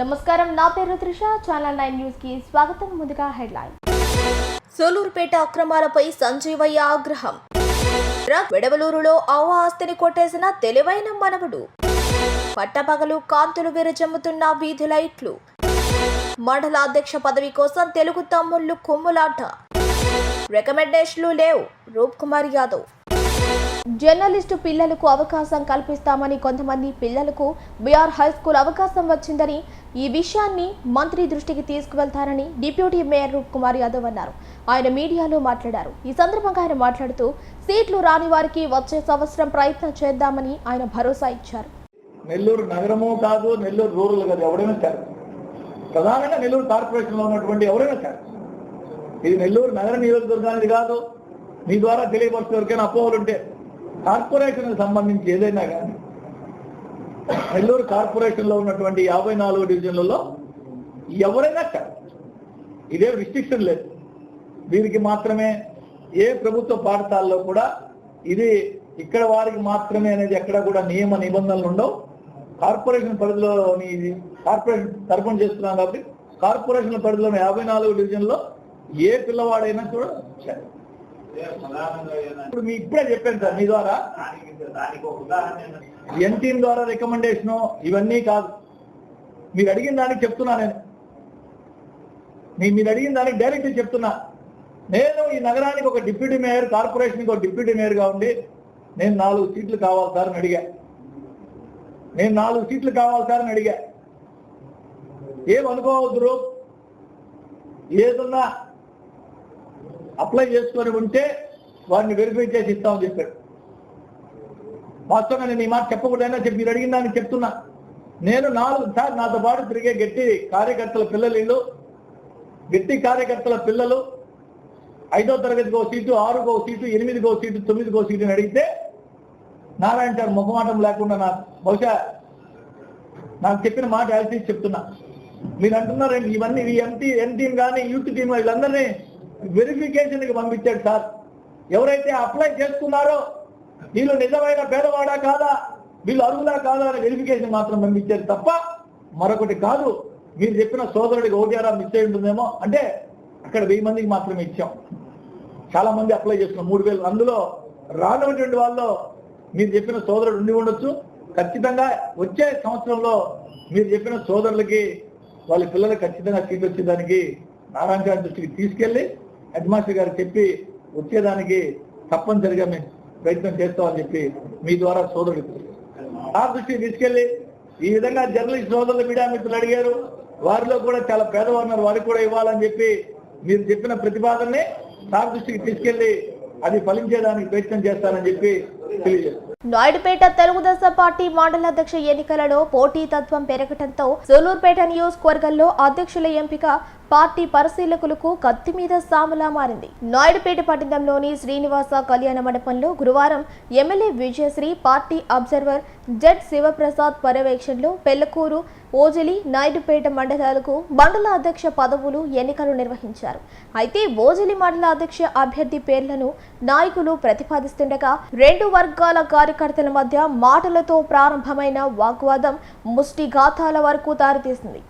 నమస్కారం నా పేరు త్రిష. ఛానల్ నైన్ న్యూస్కి స్వాగతం. ముందుగా హెడ్లైన్. సోలూరుపేట అక్రమాలపై సంజీవయ్య ఆగ్రహం. డ్రగ్ విడవలూరులో ఆవ ఆస్తిని కొట్టేసిన తెలివైన మనవుడు. పట్టపగలు కాంతులు విరజమ్ముతున్న వీధి లైట్లు. మండల అధ్యక్ష పదవి కోసం తెలుగు తమ్ముళ్ళు కొమ్ములాట. రికమెండేషన్లు లేవు. రూప్ కుమార్ యాదవ్. జర్నలిస్టు పిల్లలకు అవకాశం కల్పిస్తామని కొంతమంది పిల్లలకు బీఆర్ హై స్కూల్ అవకాశం వచ్చిందని ఈ విషయాన్ని మంత్రి దృష్టికి తీసుకువెళ్తారని డిప్యూటీ మేయర్ రూప్ కుమార్ యాదవ్ అన్నారు. ఆయన మీడియాలో మాట్లాడారు. ఈ సందర్భంగా ఆయన మాట్లాడుతూ సీట్లు రాని వారికి వచ్చే సంవత్సరం ప్రయత్నం చేద్దామని ఆయన భరోసా ఇచ్చారు. నెల్లూరు నగరము కాదు నెల్లూరు రూరల్ కాదు ఎవరైనా సరే. ప్రధానంగా నెల్లూరు కార్పొరేషన్లో ఉన్నటువంటి ఎవరైనా సరే. ఇది నెల్లూరు నగర నియోజకవర్గానికి కాదు మీ ద్వారా తెలియపరిచే వరకైనా అపోహలు ఉంటే కార్పొరేషన్కి సంబంధించి ఏదైనా కానీ నెల్లూరు కార్పొరేషన్లో ఉన్నటువంటి యాభై నాలుగు డివిజన్లలో ఎవరైనా సరే ఇదే రిస్ట్రిక్షన్ లేదు. వీరికి మాత్రమే ఏ ప్రభుత్వ పాఠశాలలో కూడా ఇది ఇక్కడ వారికి మాత్రమే అనేది ఎక్కడ కూడా నియమ నిబంధనలు ఉండవు. కార్పొరేషన్ పరిధిలోని ఇది కార్పొరేషన్ తరఫున చేస్తున్నాం కాబట్టి కార్పొరేషన్ పరిధిలోని యాభై నాలుగు డివిజన్లో ఏ పిల్లవాడైనా కూడా ఇప్పుడు మీ ఇప్పుడే చెప్పాను సార్ మీ ద్వారా. ఎన్టీఎం ద్వారా రికమెండేషన్ ఇవన్నీ కాదు. మీరు అడిగిన దానికి చెప్తున్నా నేను. మీరు అడిగిన దానికి డైరెక్ట్ చెప్తున్నా. నేను ఈ నగరానికి ఒక డిప్యూటీ మేయర్ కార్పొరేషన్కి ఒక డిప్యూటీ మేయర్గా ఉండి నేను నాలుగు సీట్లు కావాలి సార్ అని అడిగా. నేను నాలుగు సీట్లు కావాలి సార్ అని అడిగా. ఏమనుకోవద్దు ఏదన్నా అప్లై చేసుకొని ఉంటే వారిని వెరిఫై చేసి ఇస్తామని చెప్పాడు వాస్తవంగా నేను ఈ మాట చెప్పకూడదైనా చెప్పి మీరు అడిగిన దాన్ని చెప్తున్నా. నేను నాలుగు సార్ నాతో పాటు తిరిగే గట్టి కార్యకర్తల పిల్లలు ఇల్లు గట్టి కార్యకర్తల పిల్లలు ఐదో తరగతికో సీటు ఆరుకో సీటు ఎనిమిదికో సీటు తొమ్మిదికో సీటుని అడిగితే నారాయణ సార్ ముఖమాటం లేకుండా నా బహుశా నాకు చెప్పిన మాట యాజ్ చెప్తున్నా. మీరు అంటున్నారు ఇవన్నీ ఈ M T N team youth team వీళ్ళందరినీ వెరిఫికేషన్కి పంపించాడు సార్. ఎవరైతే అప్లై చేసుకున్నారో వీళ్ళు నిజమైన పేదవాడా కాదా వీళ్ళు అర్హులా కాదా అని వెరిఫికేషన్ మాత్రం పంపించారు తప్ప మరొకటి కాదు. మీరు చెప్పిన సోదరుడికి ఒకటి మిస్ అయి ఉంటుందేమో. అంటే అక్కడ వెయ్యి మందికి మాత్రమే ఇచ్చాం. చాలా మంది అప్లై చేస్తున్నాం మూడు వేలు. అందులో రానటువంటి వాళ్ళు మీరు చెప్పిన సోదరుడు ఉండి ఉండొచ్చు. ఖచ్చితంగా వచ్చే సంవత్సరంలో మీరు చెప్పిన సోదరులకి వాళ్ళ పిల్లలు ఖచ్చితంగా సీట్ వచ్చేదానికి నారాయణ గారి దృష్టికి తీసుకెళ్ళి హెడ్ మాస్టర్ చెప్పి వచ్చేదానికి తప్పనిసరిగా మేము ప్రయత్నం చేస్తామని చెప్పి మీ ద్వారా సోదరుడికి ఆ దృష్టికి తీసుకెళ్ళి ఈ విధంగా జర్నలిస్ట్ సోదరులు మీడియా మిత్రులు అడిగారు. వారిలో కూడా చాలా పేదవారు ఉన్నారు. వారికి కూడా ఇవ్వాలని చెప్పి మీరు చెప్పిన ప్రతిపాదనని సార్ దృష్టికి తీసుకెళ్ళి అది ఫలించేదానికి ప్రయత్నం చేస్తానని చెప్పి తెలియజేస్తారు నాయుడుపేట తెలుగుదేశం పార్టీ మండల అధ్యక్ష ఎన్నికలలో పోటీతత్వం పెరగటంతో సోలూరుపేట నియోజకవర్గంలో అధ్యక్షుల ఎంపిక పార్టీ పరిశీలకులకు కత్తి మీద సాములా మారింది. నాయుడుపేట పట్టణంలోని శ్రీనివాస కళ్యాణ మండపంలో గురువారం MLA Vijayasri party observer Z Sivaprasad పర్యవేక్షణలో పెళ్ళకూరు ఓజలి నాయుడుపేట మండలాలకు మండల అధ్యక్ష పదవులు ఎన్నికలు నిర్వహించారు. అయితే ఓజలి మండల అధ్యక్ష అభ్యర్థి పేర్లను నాయకులు ప్రతిపాదిస్తుండగా రెండు వర్గాల కార్యకర్తల మధ్య మాటలతో ప్రారంభమైన వాగ్వాదం ముష్టిఘాతాల వరకు దారితీసింది.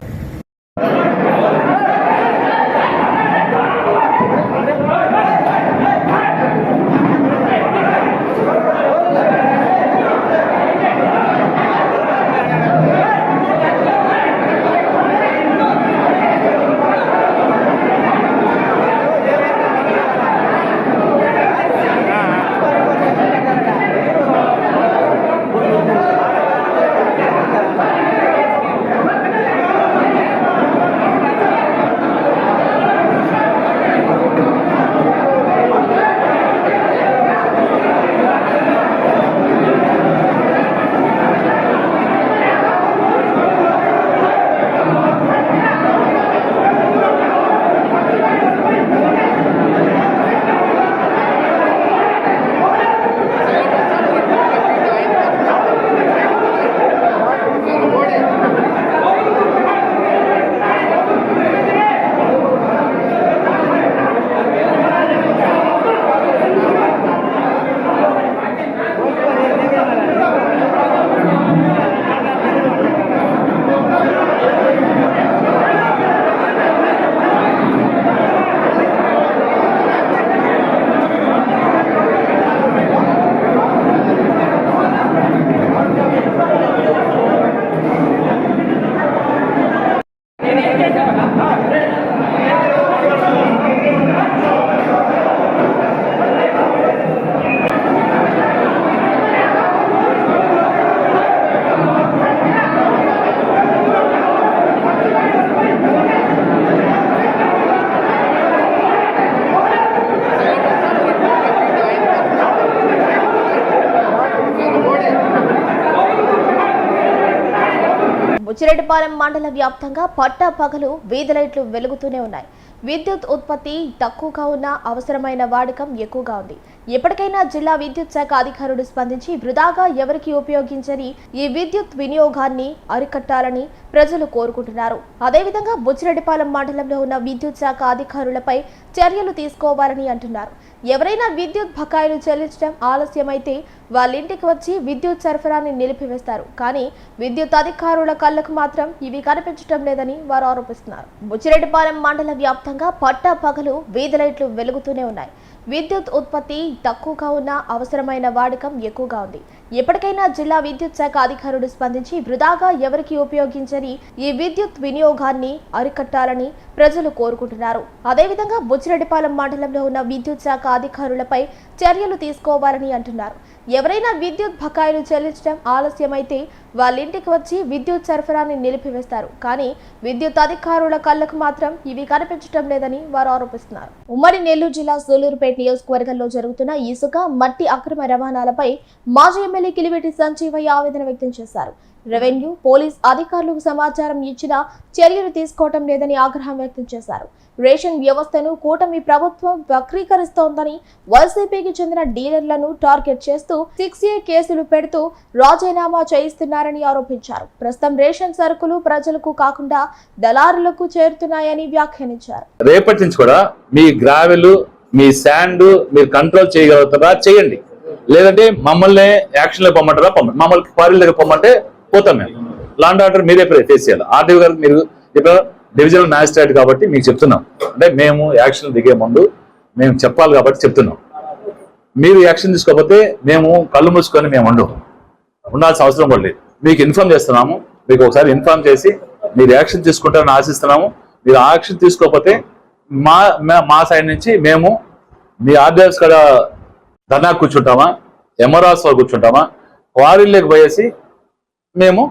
మండల వ్యాప్తంగా పట్టా పగలు వీధి లైట్లు వెలుగుతూనే ఉన్నాయి. విద్యుత్ ఉత్పత్తి తక్కువగా ఉన్న అవసరమైన వాడకం ఎక్కువగా ఉంది. ఎప్పటికైనా జిల్లా విద్యుత్ శాఖ అధికారులు స్పందించి వృధాగా ఎవరికి ఉపయోగించని ఈ విద్యుత్ వినియోగాన్ని అరికట్టాలని ప్రజలు కోరుకుంటున్నారు. అదేవిధంగా బుచ్చిరెడ్డిపాలెం మండలంలో ఉన్న విద్యుత్ శాఖ అధికారులపై చర్యలు తీసుకోవాలని అంటున్నారు. ఎవరైనా విద్యుత్ బకాయిలు చెల్లించడం ఆలస్యమైతే వాళ్ళ ఇంటికి వచ్చి విద్యుత్ సరఫరాని నిలిపివేస్తారు. కానీ విద్యుత్ అధికారుల కళ్ళకు మాత్రం ఇవి కనిపించడం లేదని వారు ఆరోపిస్తున్నారు. బుచ్చిరెడ్డిపాలెం మండల వ్యాప్తంగా పట్టా పగలు వీధి లైట్లు వెలుగుతూనే ఉన్నాయి. విద్యుత్ ఉత్పత్తి తక్కువగా ఉన్న అవసరమైన వాడకం ఎక్కువగా ఉంది. ఎప్పటికైనా జిల్లా విద్యుత్ శాఖ అధికారులు స్పందించి వృధాగా ఎవరికి ఉపయోగించని ఈ విద్యుత్ వినియోగాన్ని అరికట్టాలని ప్రజలు కోరుకుంటున్నారు. అదేవిధంగా బుచ్చిరెడ్డిపాలెం మండలంలో ఉన్న విద్యుత్ శాఖ అధికారులపై చర్యలు తీసుకోవాలని అంటున్నారు. ఎవరైనా విద్యుత్ బకాయిలు చెల్లించడం ఆలస్యమైతే వాళ్ళ ఇంటికి వచ్చి విద్యుత్ సరఫరాని నిలిపివేస్తారు. కానీ విద్యుత్ అధికారుల కళ్ళకు మాత్రం ఇవి కనిపించడం లేదని వారు ఆరోపిస్తున్నారు. ఉమ్మడి నెల్లూరు జిల్లా సూలూరుపేట నియోజకవర్గంలో జరుగుతున్న ఇసుక మట్టి అక్రమ రవాణాలపై మాజీ ఎమ్మెల్యే కిలివెట్టి సంజీవయ్య ఆవేదన వ్యక్తం చేశారు. రెవెన్యూ పోలీస్ అధికారులకు సమాచారం ఇచ్చినా చర్యలు తీసుకోవటం లేదని ఆగ్రహం వ్యక్తం చేశారు. రేషన్ వ్యవస్థను కూటమి ప్రభుత్వం వక్రీకరిస్తోందని వైసీపీకి చెందిన డీలర్లను టార్గెట్ చేస్తూ సిక్స్ ఏ కేసులు పెడుతూ రాజీనామా చేయిస్తున్నారని ఆరోపించారు. ప్రస్తుతం రేషన్ సరుకులు ప్రజలకు కాకుండా దళారులకు చేరుతున్నాయని వ్యాఖ్యానించారు. రేపటి నుంచి కూడా మీ గ్రావెల్ మీ శాండ్ మీరు కంట్రోల్ చేయగలుగుతారా చేయండి. లేదంటే మమ్మల్ని యాక్షన్లో పొమ్మంటారా? పొమ్మ మమ్మల్ని క్వారీ దగ్గర పొమ్మంటే పోతాం మేము. లాండ్ ఆర్డర్ మీరే ఫేస్ చేయాలి. ఆర్డీఓ గారికి మీరు చెప్పారు డివిజనల్ మ్యాజిస్ట్రేట్ కాబట్టి మీకు చెప్తున్నాం. అంటే మేము యాక్షన్ దిగే ముందు మేము చెప్పాలి కాబట్టి చెప్తున్నాం. మీరు యాక్షన్ తీసుకోకపోతే మేము కళ్ళు మూసుకొని మేము ఉండం. ఉండాల్సిన అవసరం కూడా లేదు. మీకు ఇన్ఫార్మ్ చేస్తున్నాము. మీకు ఒకసారి ఇన్ఫార్మ్ చేసి మీరు యాక్షన్ తీసుకుంటారని ఆశిస్తున్నాము. మీరు యాక్షన్ తీసుకోకపోతే మా మా- మా సైడ్ నుంచి మేము మీ ఆర్డర్స్ కూడా ధనా కూర్చుంటామా? ఎమరాస్ కూర్చుంటామా? క్వారీలోకి పోయేసి మేము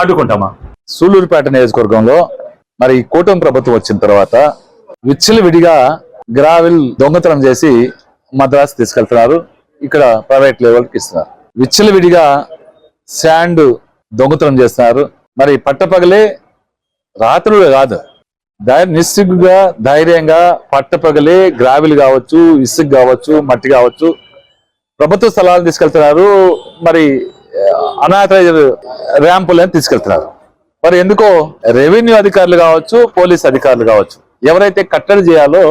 అడ్డుకుంటామా? సూళ్ళూరుపేట నియోజకవర్గంలో మరి ఈ కూటమి ప్రభుత్వం వచ్చిన తర్వాత విచ్చలవిడిగా గ్రావెల్ దొంగతనం చేసి మద్రాసు తీసుకెళ్తున్నారు. ఇక్కడ ప్రైవేట్ లెవెల్కి ఇస్తున్నారు. విచ్చలవిడిగా శాండ్ దొంగతనం చేస్తున్నారు. మరి పట్టపగలే రాత్రులు కాదు. నిస్సిగ్గుగా ధైర్యంగా పట్టపగలే గ్రావిల్ కావచ్చు ఇసుక కావచ్చు మట్టి కావచ్చు ప్రభుత్వ స్థలాలను తీసుకెళ్తున్నారు. మరి అనాథరైజర్ ర్యాంపులను తీసుకెళ్తున్నారు. మరి ఎందుకో రెవెన్యూ అధికారులు కావచ్చు పోలీస్ అధికారులు కావచ్చు ఎవరైతే కట్టడి చేయాలో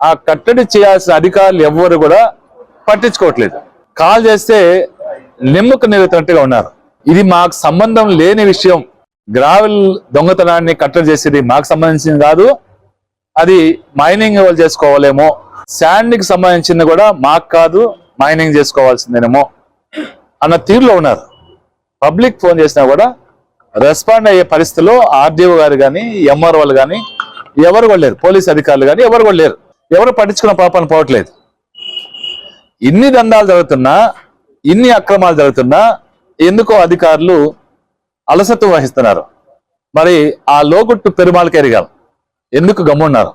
ఆ కట్టడి చేయాల్సిన అధికారులు ఎవ్వరు కూడా పట్టించుకోవట్లేదు. కాల్ చేస్తే నిమ్మకు నిలుతున్నట్టుగా ఉన్నారు. ఇది మాకు సంబంధం లేని విషయం. గ్రావెల్ దొంగతనాన్ని కట్టడి చేసేది మాకు సంబంధించింది కాదు. అది మైనింగ్ వాళ్ళు చేసుకోవాలేమో. శాండ్కి సంబంధించింది కూడా మాకు కాదు మైనింగ్ చేసుకోవాల్సిందేనేమో అన్న తీరులో ఉన్నారు. పబ్లిక్ ఫోన్ చేసినా కూడా రెస్పాండ్ అయ్యే పరిస్థితిలో ఆర్డీఓ గారు కానీ ఎంఆర్ఓలు కానీ ఎవరు కూడా లేరు. పోలీస్ అధికారులు కానీ ఎవరు కూడా లేరు. ఎవరు పట్టించుకున్న పాపాన్ని పోవట్లేదు. ఇన్ని దందాలు జరుగుతున్నా ఇన్ని అక్రమాలు జరుగుతున్నా ఎందుకో అధికారులు అలసత్వం వహిస్తున్నారు. మరి ఆ లోగుట్టు పెరుమాళకి ఎరగాలి ఎందుకు గమ్మున్నారు?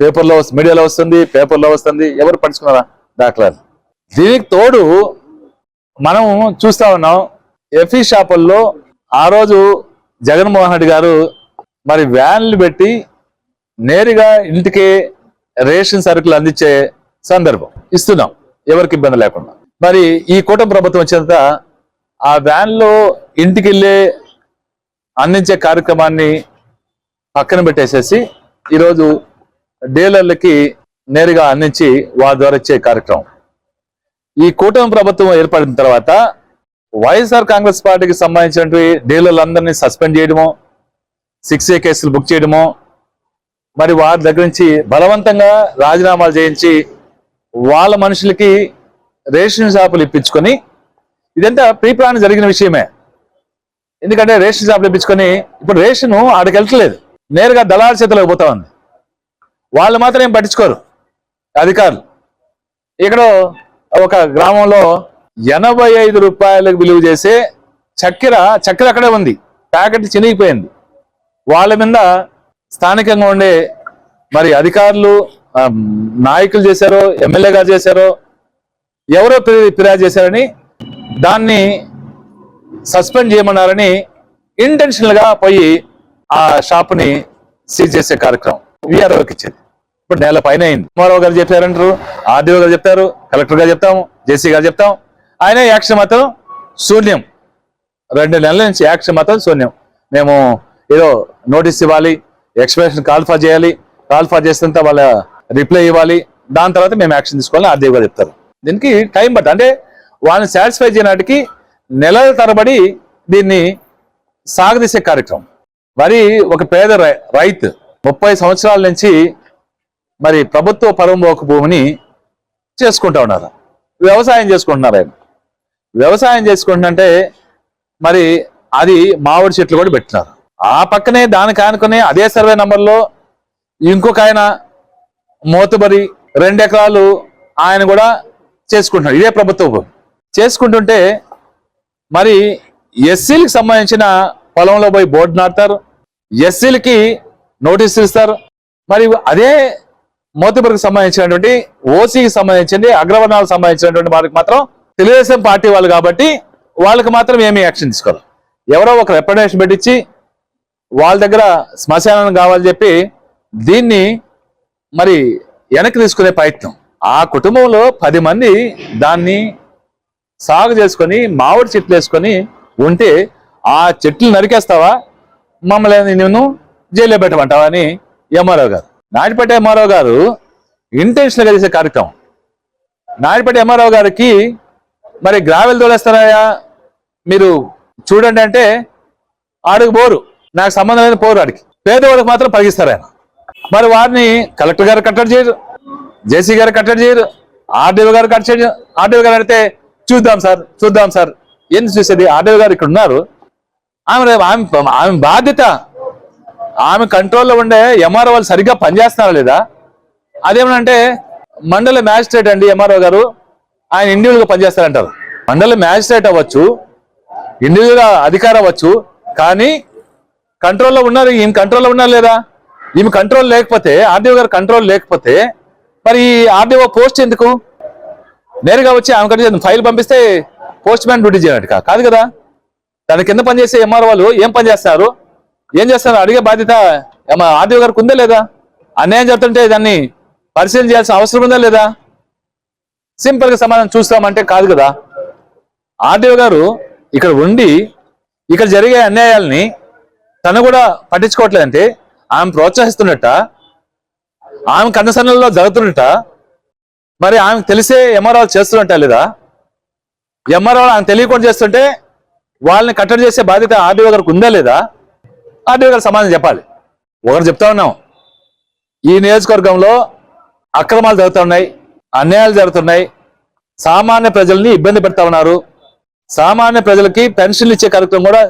పేపర్లో మీడియాలో వస్తుంది పేపర్లో వస్తుంది ఎవరు పడుచుకున్నారా దాఖలాలు. దీనికి తోడు మనం చూస్తా ఉన్నాం ఎఫీ షాపుల్లో ఆ రోజు జగన్మోహన్ రెడ్డి గారు మరి వ్యాన్లు పెట్టి నేరుగా ఇంటికే రేషన్ సరుకులు అందించే సందర్భం. ఇస్తున్నాం. ఎవరికి ఇబ్బంది లేకుండా. మరి ఈ కూటమి ప్రభుత్వం వచ్చేంత ఆ వ్యాన్లో ఇంటికి వెళ్ళే అందించే కార్యక్రమాన్ని పక్కన పెట్టేసేసి ఈరోజు డీలర్లకి నేరుగా అందించి వారి ద్వారా ఇచ్చే కార్యక్రమం. ఈ కూటమి ప్రభుత్వం ఏర్పడిన తర్వాత వైఎస్ఆర్ కాంగ్రెస్ పార్టీకి సంబంధించినటువంటి డీలర్లందరినీ సస్పెండ్ చేయడమో సిక్స్ ఏ కేసులు బుక్ చేయడమో మరి వారి దగ్గర నుంచి బలవంతంగా రాజీనామాలు చేయించి వాళ్ళ మనుషులకి రేషన్ షాపులు ఇప్పించుకొని ఇదంతా ప్రీ ప్లాన్ జరిగిన విషయమే. ఎందుకంటే రేషన్ షాప్ ఇప్పించుకొని ఇప్పుడు రేషన్ ఆడికి వెళ్ళట్లేదు. నేరుగా దళాల చేతిలోకి పోతా ఉంది. వాళ్ళు మాత్రం ఏం పట్టించుకోరు. అధికారులు. ఇక్కడ ఒక గ్రామంలో ఎనభై ఐదు రూపాయలకు విలువ చేసే చక్కెర చక్కెర అక్కడే ఉంది. ప్యాకెట్ చినిగిపోయింది. వాళ్ళ మీద స్థానికంగా ఉండే మరి అధికారులు నాయకులు చేశారో ఎమ్మెల్యే గారు చేశారో ఎవరో ఫిర్యాదు చేశారని దాన్ని సస్పెండ్ చేయమన్నారని ఇంటెన్షనల్గా పోయి ఆ షాప్ని సీజ్ చేసే కార్యక్రమం. విఆర్ఓకి ఇచ్చేది. ఇప్పుడు నెల పైన అయింది. ఎంఆర్ఓ గారు చెప్పారంటారు ఆర్డీఓ గారు చెప్తారు కలెక్టర్ గారు చెప్తాము జేసీ గారు చెప్తాం. ఆయన యాక్షన్ మాత్రం శూన్యం. రెండు నెలల నుంచి యాక్షన్ మాత్రం శూన్యం. మేము ఏదో నోటీస్ ఇవ్వాలి ఎక్స్ప్లెనేషన్ కాల్ చేయాలి కాల్ఫా చేసినంత వాళ్ళ రిప్లై ఇవ్వాలి దాని తర్వాత మేము యాక్షన్ తీసుకోవాలని ఆర్డీఓ గారు చెప్తారు. దీనికి టైం పట్టు అంటే వాళ్ళని సాటిస్ఫై చేయడానికి నెలల తరబడి దీన్ని సాగదీసే కార్యక్రమం. మరి ఒక పేద రై- రైతు ముప్పై సంవత్సరాల నుంచి మరి ప్రభుత్వ పరమోక భూమిని చేసుకుంటా ఉన్నారు. వ్యవసాయం చేసుకుంటున్నారు ఆయన. వ్యవసాయం చేసుకుంటుంటే మరి అది మామిడి చెట్లు కూడా పెట్టినారు. ఆ పక్కనే దానికి ఆనుకునే అదే సర్వే నంబర్లో ఇంకొక ఆయన మోతుబరి రెండు ఎకరాలు ఆయన కూడా చేసుకుంటున్నాడు. ఇదే ప్రభుత్వ భూమి. చేసుకుంటుంటే మరి ఎస్సీలకు సంబంధించిన పొలంలో పోయి బోర్డు నాటుతారు ఎస్సీలకి నోటీసులు ఇస్తారు. మరి అదే మోతిపూర్కి సంబంధించినటువంటి ఓసీకి సంబంధించింది అగ్రవర్ణాలకు సంబంధించినటువంటి వారికి మాత్రం తెలుగుదేశం పార్టీ వాళ్ళు కాబట్టి వాళ్ళకి మాత్రం ఏమీ యాక్షన్ తీసుకోవాలి ఎవరో ఒక రిప్రజెంటేషన్ పెట్టించి వాళ్ళ దగ్గర శ్మశానం కావాలని చెప్పి దీన్ని మరి వెనక్కి తీసుకునే ప్రయత్నం. ఆ కుటుంబంలో పది మంది దాన్ని సాగు చేసుకొని మామిడి చెట్లు వేసుకొని ఉంటే ఆ చెట్లు నరికేస్తావా? మమ్మల్ని నేను జైల్లో పెట్టమంటావా అని ఎంఆర్ఓ గారు. నాయుడుపేట ఎంఆర్ఓ గారు ఇంటెన్షనల్గా చేసే కార్యక్రమం. నాయుడుపేట ఎంఆర్ఓ గారికి మరి గ్రావెల్ తోలేస్తారాయా? మీరు చూడండి అంటే ఆడికి పోరు. నాకు సంబంధమైన పోరు ఆడికి. పేదవాళ్ళకి మాత్రం పరిగిస్తారు ఆయన మరి వారిని కలెక్టర్ గారు కట్టడి చేయరు జేసీ గారు కట్టడి చేయరు ఆర్డీఓ గారు కట్టడి చేయరు. ఆర్డీఓ గారు అడితే చూద్దాం సార్ చూద్దాం సార్. ఏం చూసేది? ఆర్డీఓ గారు ఇక్కడ ఉన్నారు. ఆమె ఆమె ఆమె బాధ్యత ఆమె కంట్రోల్లో ఉండే ఎంఆర్ఓ వాళ్ళు సరిగ్గా పనిచేస్తున్నారా లేదా? అదేమనంటే మండల మ్యాజిస్ట్రేట్ అండి ఎంఆర్ఓ గారు ఆయన ఇండివిజువల్గా పనిచేస్తారంటారు. మండల మ్యాజిస్ట్రేట్ అవ్వచ్చు ఇండివిజువల్గా అధికారం అవ్వచ్చు కానీ కంట్రోల్లో ఉన్నారు ఈమె కంట్రోల్లో ఉన్నారు లేదా? ఈమె కంట్రోల్ లేకపోతే ఆర్డీఓ గారు కంట్రోల్ లేకపోతే మరి ఈ ఆర్డీఓ పోస్ట్ ఎందుకు? నేరుగా వచ్చి ఆమె కంటే ఫైల్ పంపిస్తే పోస్ట్ మ్యాన్ డ్యూటీ చేయనట్టుగా. కాదు కదా? దాని కింద పనిచేసే ఎంఆర్ వాళ్ళు ఏం పని చేస్తారు? ఏం చేస్తారు? అడిగే బాధ్యత ఆర్డీఓ గారికి ఉందా లేదా? అన్యాయం జరుగుతుంటే దాన్ని పరిశీలన చేయాల్సిన అవసరం ఉందా లేదా? సింపుల్గా సమాధానం చూస్తామంటే కాదు కదా? ఆర్డీఓ గారు ఇక్కడ ఉండి ఇక్కడ జరిగే అన్యాయాల్ని తను కూడా పట్టించుకోవట్లేదంటే ఆమె ప్రోత్సహిస్తున్నట్ట ఆమె కన్నసన్నలలో జరుగుతున్నట్ట మరి ఆమె తెలిసే ఎంఆర్ఆర్ చేస్తుంటే లేదా? ఎంఆర్ఆర్ ఆమె తెలియకుండా చేస్తుంటే వాళ్ళని కట్టడి చేసే బాధ్యత ఆర్డీఓ గారికి ఉందా లేదా? ఆర్డీఓ గారు సమాధానం చెప్పాలి. ఒకరు చెప్తా ఉన్నాం. ఈ నియోజకవర్గంలో అక్రమాలు జరుగుతున్నాయి అన్యాయాలు జరుగుతున్నాయి. సామాన్య ప్రజల్ని ఇబ్బంది పెడతా ఉన్నారు. సామాన్య ప్రజలకి పెన్షన్లు ఇచ్చే కార్యక్రమం కూడా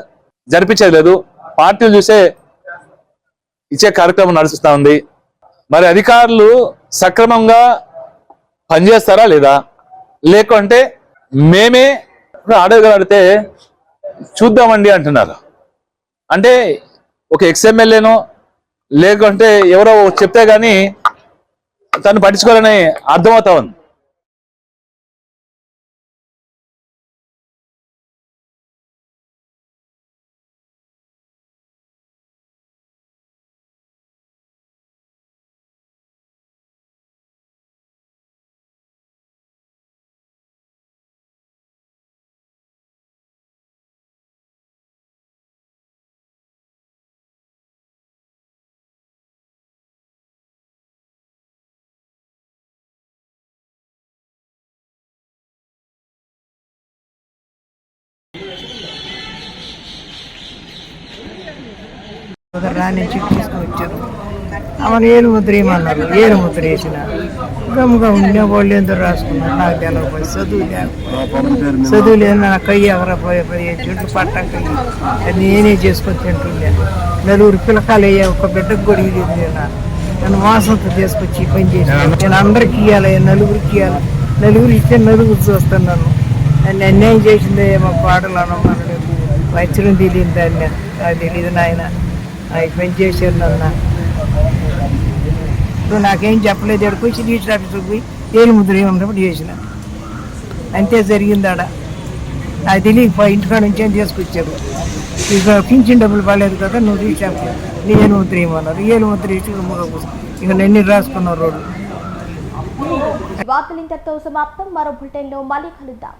జరిపించేది లేదు. పార్టీలు చూసే ఇచ్చే కార్యక్రమం నడుస్తూ ఉంది. మరి అధికారులు సక్రమంగా పనిచేస్తారా లేదా? లేకుంటే మేమే అడగలిగితే చూద్దామండి అంటున్నారు. అంటే ఒక ఎక్స్ఎమ్మెల్యేనో లేకుంటే ఎవరో చెప్తే కానీ తను పట్టించుకోవాలని అర్థమవుతా ఉంది. రాని నుంచి తీసుకొచ్చారు. ఆమెను ఏను ముద్ర ఏమన్నారు? ఏను ముద్ర వేసిన? గమ్ముగా ఉండే వాళ్ళు ఎందుకు రాసుకున్నారు. నాకు తెలియకపోయి చదువు లేకపోయి చదువు లేదు నా కయ్యి ఎవరో పోయి చెట్టు పట్టం కయ్యి. అది నేనే చేసుకొని తింటుండే. నలుగురు పిల్లకాయలు అయ్యా ఒక బిడ్డకు కూడా ఇది నేను నన్ను వాసనతో తీసుకొచ్చి పని చేసి నేను అందరికి ఇవ్వాలి నలుగురికి ఇవ్వాలి నలుగురు ఇస్తే నలుగురు చూస్తాను నన్ను. నన్ను అన్యాయం చేసిందే మా పాటలు అనమన్నాడు వచ్చరం తెలియదు దాన్ని నాకు తెలియదు నాయన. నాకు పని చేశారు నన్ను. ఇప్పుడు నాకేం చెప్పలేదు ఎక్కడికి వచ్చి రిజిస్టర్ ఆఫీస్కి పోయి ఏలు ముద్ర ఏమన్నప్పుడు చేసిన. అంతే జరిగింది ఆడ. నాకు తెలియక ఇంటికాడ నుంచి ఏం తీసుకొచ్చారు. ఇక పింఛన్ డబ్బులు పడలేదు కదా నువ్వు రీచ్ నీ ఏలు ముద్ర ఏమన్నారు ఏలు ముద్ర వేసి ఇక నన్ను నెన్ని రాసుకున్న రోడ్డు. వార్తలు ఇంతతో సమాప్తం. మరో బులెటిన్లో మళ్ళీ కలుద్దాం.